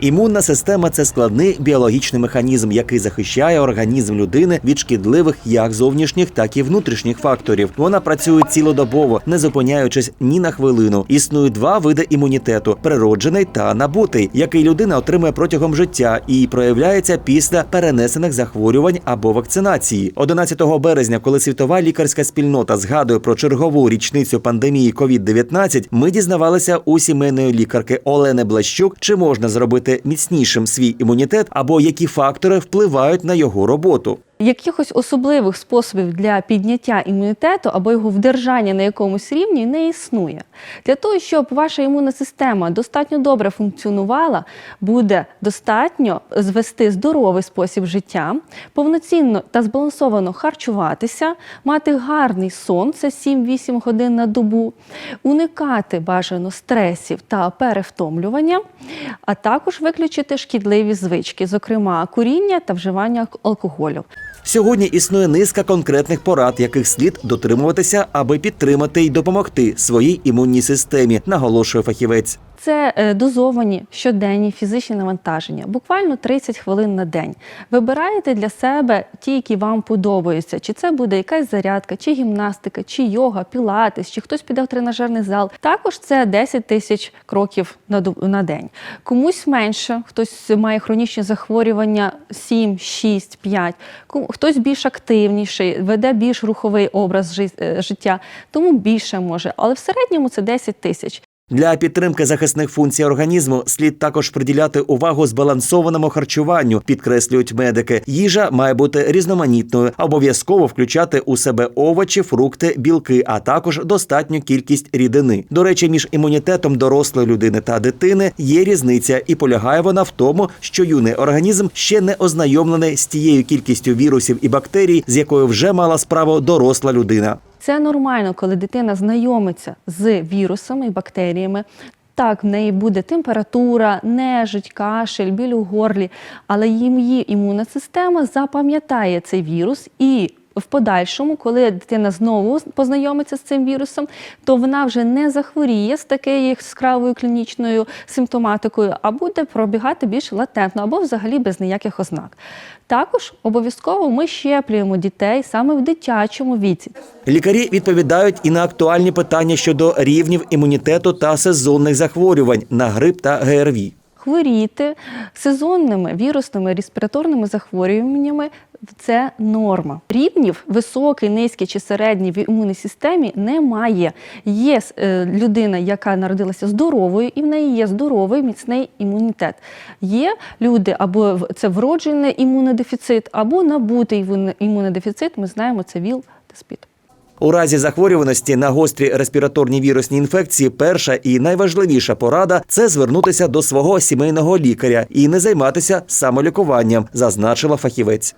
Імунна система це складний біологічний механізм, який захищає організм людини від шкідливих як зовнішніх, так і внутрішніх факторів. Вона працює цілодобово, не зупиняючись ні на хвилину. Існують два види імунітету: природжений та набутий, який людина отримує протягом життя і проявляється після перенесених захворювань або вакцинації. 11 березня, коли світова лікарська спільнота згадує про чергову річницю пандемії COVID-19, ми дізнавалися у сімейної лікарки Олени Блащук, чи можна зробити міцнішим свій імунітет або які фактори впливають на його роботу. Якихось особливих способів для підняття імунітету або його вдержання на якомусь рівні не існує. Для того, щоб ваша імунна система достатньо добре функціонувала, буде достатньо звести здоровий спосіб життя, повноцінно та збалансовано харчуватися, мати гарний сон, це 7-8 годин на добу, уникати бажано стресів та перевтомлювання, а також виключити шкідливі звички, зокрема куріння та вживання алкоголю. Сьогодні існує низка конкретних порад, яких слід дотримуватися, аби підтримати й допомогти своїй імунній системі, наголошує фахівець. Це е, дозовані щоденні фізичні навантаження, буквально 30 хвилин на день. Вибираєте для себе ті, які вам подобаються. Чи це буде якась зарядка, чи гімнастика, чи йога, пілатес, чи хтось піде в тренажерний зал. Також це 10 тисяч кроків на на день. Комусь менше, хтось має хронічні захворювання 7, 6, 5, кому- хтось більш активніший, веде більш руховий образ е, життя, тому більше може. Але в середньому це 10 тисяч. Для підтримки захисних функцій організму слід також приділяти увагу збалансованому харчуванню, підкреслюють медики. Їжа має бути різноманітною, обов'язково включати у себе овочі, фрукти, білки, а також достатню кількість рідини. До речі, між імунітетом дорослої людини та дитини є різниця, і полягає вона в тому, що юний організм ще не ознайомлений з тією кількістю вірусів і бактерій, з якою вже мала справу доросла людина. Це нормально, коли дитина знайомиться з вірусами і бактеріями. Так, в неї буде температура, нежить, кашель, біль у горлі, але її імунна система запам'ятає цей вірус і. В подальшому, коли дитина знову познайомиться з цим вірусом, то вона вже не захворіє з такою яскравою клінічною симптоматикою, а буде пробігати більш латентно або взагалі без ніяких ознак. Також обов'язково ми щеплюємо дітей саме в дитячому віці. Лікарі відповідають і на актуальні питання щодо рівнів імунітету та сезонних захворювань на грип та ГРВІ. Хворіти сезонними вірусними респіраторними захворюваннями це норма. Рівнів високий, низький чи середній в імунній системі немає. Є е, людина, яка народилася здоровою, і в неї є здоровий міцний імунітет. Є люди або це вроджений імунодефіцит, або набутий імун- імунодефіцит. Ми знаємо, це ВІЛ та. У разі захворюваності на гострі респіраторні вірусні інфекції, перша і найважливіша порада це звернутися до свого сімейного лікаря і не займатися самолікуванням, зазначила фахівець.